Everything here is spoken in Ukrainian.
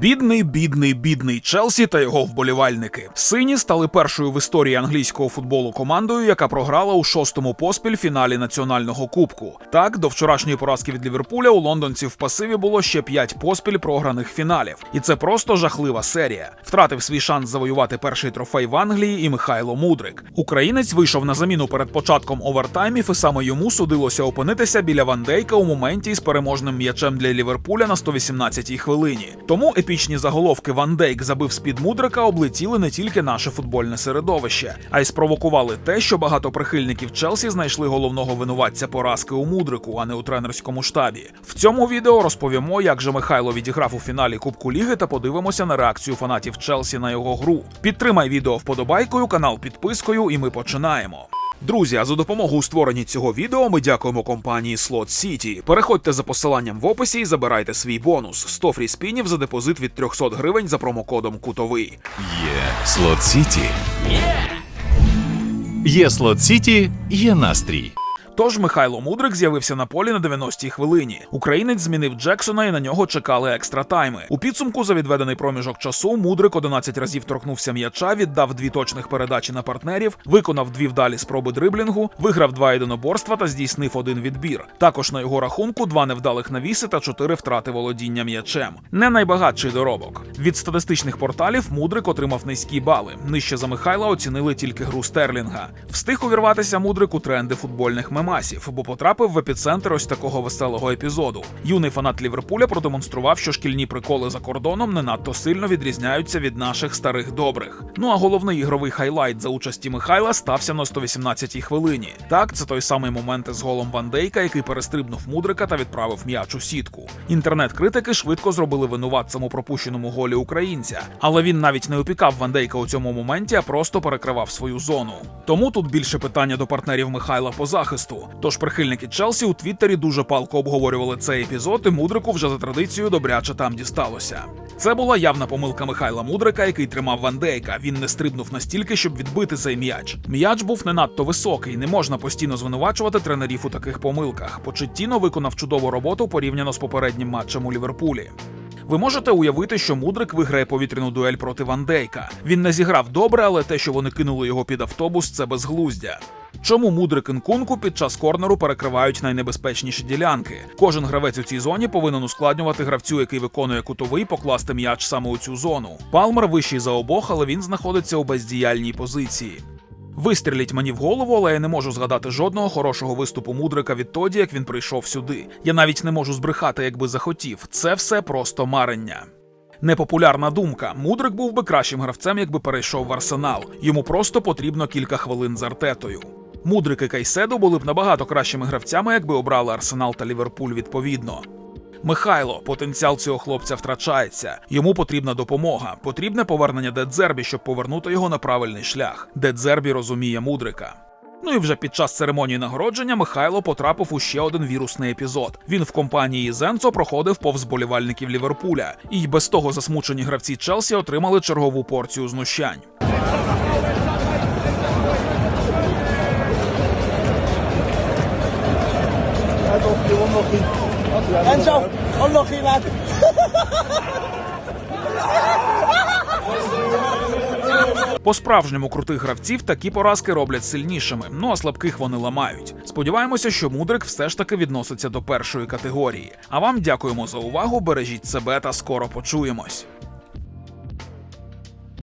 Бідний, бідний, бідний Челсі та його вболівальники. Сині стали першою в історії англійського футболу командою, яка програла у шостому поспіль фіналі національного кубку. Так, до вчорашньої поразки від Ліверпуля у лондонців в пасиві було ще п'ять поспіль програних фіналів, і це просто жахлива серія. Втратив свій шанс завоювати перший трофей в Англії і Михайло Мудрик. Українець вийшов на заміну перед початком овертаймів, і саме йому судилося опинитися біля Ван Дейка у моменті із переможним м'ячем для Ліверпуля на 118-й хвилині. Тому епічні заголовки Ван Дейк забив з-під Мудрика облетіли не тільки наше футбольне середовище, а й спровокували те, що багато прихильників Челсі знайшли головного винуватця поразки у Мудрику, а не у тренерському штабі. В цьому відео розповімо, як же Михайло відіграв у фіналі Кубку Ліги та подивимося на реакцію фанатів Челсі на його гру. Підтримай відео вподобайкою, канал підпискою, і ми починаємо. Друзі, а за допомогою у створенні цього відео ми дякуємо компанії Slot City. Переходьте за посиланням в описі і забирайте свій бонус 100 фріспінів за депозит від 300 гривень за промокодом Кутовий. Є Слот Сіті. Є Слот Сіті, є настрій. Тож Михайло Мудрик з'явився на полі на 90-й хвилині. Українець змінив Джексона і на нього чекали екстра тайми. У підсумку за відведений проміжок часу Мудрик 11 разів торкнувся м'яча, віддав дві точних передачі на партнерів, виконав дві вдалі спроби дриблінгу, виграв два єдиноборства та здійснив один відбір. Також на його рахунку два невдалих навіси та чотири втрати володіння м'ячем. Не найбагатший доробок. Від статистичних порталів Мудрик отримав низькі бали. Нижче за Михайла оцінили тільки гру Стерлінга. Встиг увірватися Мудрик у тренди футбольних мемасів, бо потрапив в епіцентр ось такого веселого епізоду. Юний фанат Ліверпуля продемонстрував, що шкільні приколи за кордоном не надто сильно відрізняються від наших старих добрих. Ну а головний ігровий хайлайт за участі Михайла стався на 118-й хвилині. Так, це той самий момент із голом Ван Дейка, який перестрибнув Мудрика та відправив м'яч у сітку. Інтернет-критики швидко зробили винуватцем у пропущеному голі українця, але він навіть не опікав Ван Дейка у цьому моменті, а просто перекривав свою зону. Тому тут більше питання до партнерів Михайла по захисту. Тож прихильники Челсі у Твіттері дуже палко обговорювали цей епізод, і Мудрику вже за традицією добряче там дісталося. Це була явна помилка Михайла Мудрика, який тримав Ван Дейка. Він не стрибнув настільки, щоб відбити цей м'яч. М'яч був не надто високий, не можна постійно звинувачувати тренерів у таких помилках. Почеттіно виконав чудову роботу порівняно з попереднім матчем у Ліверпулі. Ви можете уявити, що Мудрик виграє повітряну дуель проти Ван Дейка. Він не зіграв добре, але те, що вони кинули його під автобус, це безглуздя. Чому Мудрик Нкунку під час корнеру перекривають найнебезпечніші ділянки? Кожен гравець у цій зоні повинен ускладнювати гравцю, який виконує кутовий, покласти м'яч саме у цю зону. Палмер вищий за обох, але він знаходиться у бездіяльній позиції. Вистріліть мені в голову, але я не можу згадати жодного хорошого виступу Мудрика відтоді, як він прийшов сюди. Я навіть не можу збрехати, якби захотів. Це все просто марення. Непопулярна думка. Мудрик був би кращим гравцем, якби перейшов в арсенал. Йому просто потрібно кілька хвилин з артетою. Мудрик і Кайседо були б набагато кращими гравцями, якби обрали Арсенал та Ліверпуль відповідно. Михайло, потенціал цього хлопця втрачається. Йому потрібна допомога. Потрібне повернення Дедзербі, щоб повернути його на правильний шлях. Дедзербі розуміє мудрика. Ну і вже під час церемонії нагородження Михайло потрапив у ще один вірусний епізод. Він в компанії Зенцо проходив повз болівальників Ліверпуля, і без того засмучені гравці Челсі отримали чергову порцію знущань. Enzo, unlucky lad. По-справжньому крутих гравців такі поразки роблять сильнішими, ну а слабких вони ламають. Сподіваємося, що Мудрик все ж таки відноситься до першої категорії. А вам дякуємо за увагу, бережіть себе та скоро почуємось.